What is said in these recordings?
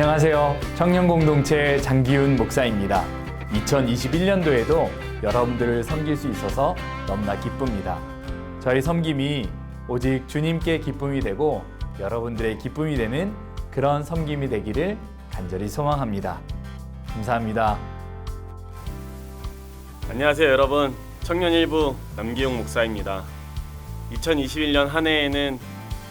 안녕하세요. 청년공동체 장기훈 목사입니다. 2021년도에도 여러분들을 섬길 수 있어서 너무나 기쁩니다. 저희 섬김이 오직 주님께 기쁨이 되고 여러분들의 기쁨이 되는 그런 섬김이 되기를 간절히 소망합니다. 감사합니다. 안녕하세요 여러분 청년일부 남기용 목사입니다 2021년 한 해에는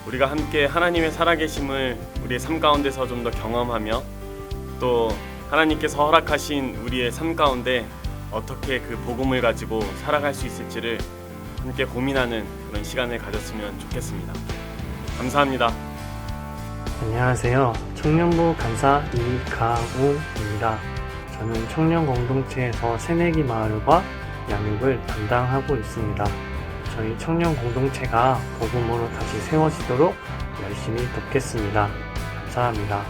우리가 함께 하나님의 살아계심을 우리의 삶 가운데서 좀 더 경험하며 또 하나님께서 허락하신 우리의 삶 가운데 어떻게 그 복음을 가지고 살아갈 수 있을지를 함께 고민하는 그런 시간을 가졌으면 좋겠습니다 감사합니다 안녕하세요. 청년부 간사 이가우입니다. 저는 청년 공동체에서 새내기 마을과 양육을 담당하고 있습니다. 저희 청년 공동체가 복음으로 다시 세워지도록 열심히 돕겠습니다. 감사합니다.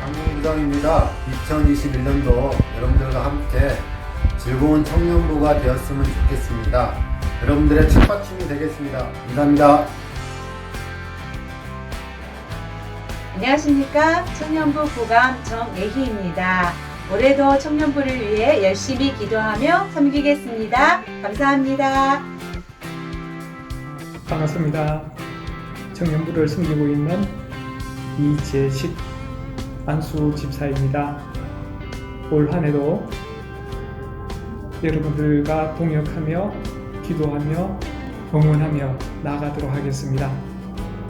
강민부장입니다. 2021년도 여러분들과 함께 즐거운 청년부가 되었으면 좋겠습니다. 여러분들의 책받침이 되겠습니다. 감사합니다. 안녕하십니까 청년부 부감 정예희입니다. 올해도 청년부를 위해 열심히 기도하며 섬기겠습니다. 감사합니다. 반갑습니다. 청년부를 섬기고 있는 이재식 안수 집사입니다. 올 한해도 여러분들과 동역하며 기도하며 응원하며 나가도록 하겠습니다.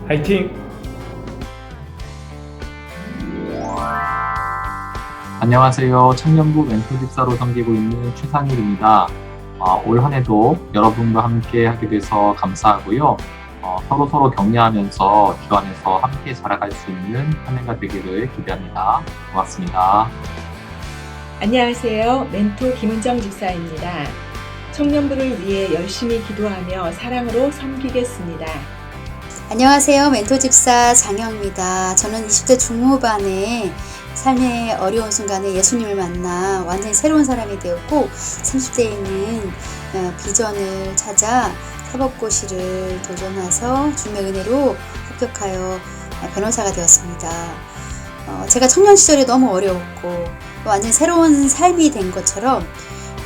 화이팅! 안녕하세요. 청년부 멘토 집사로 섬기고 있는 최상일입니다. 어, 올 한해도 여러분과 함께 하게 돼서 감사하고요. 어, 서로 서로 격려하면서 주 안에서 함께 자라갈 수 있는 한 해가 되기를 기대합니다. 고맙습니다. 안녕하세요. 멘토 김은정 집사입니다. 청년부를 위해 열심히 기도하며 사랑으로 섬기겠습니다. 안녕하세요. 멘토 집사 장영입니다. 저는 20대 중후반에 삶의 어려운 순간에 예수님을 만나 완전히 새로운 사람이 되었고 30대에 있는 어, 비전을 찾아 사법고시를 도전해서 주님의 은혜로 합격하여 어, 변호사가 되었습니다. 어, 제가 청년 시절에 너무 어려웠고 완전 새로운 삶이 된 것처럼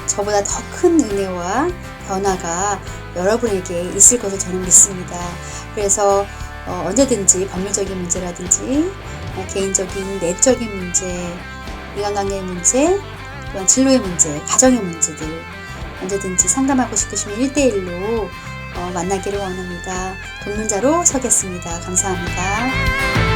저보다 더 큰 은혜와 변화가 여러분에게 있을 것을 저는 믿습니다. 그래서 어, 언제든지 법률적인 문제라든지 어, 개인적인 내적인 문제, 인간관계의 문제, 또한 진로의 문제, 가정의 문제들 언제든지 상담하고 싶으시면 1대1로 어, 만나기를 원합니다. 돕는 자로 서겠습니다. 감사합니다.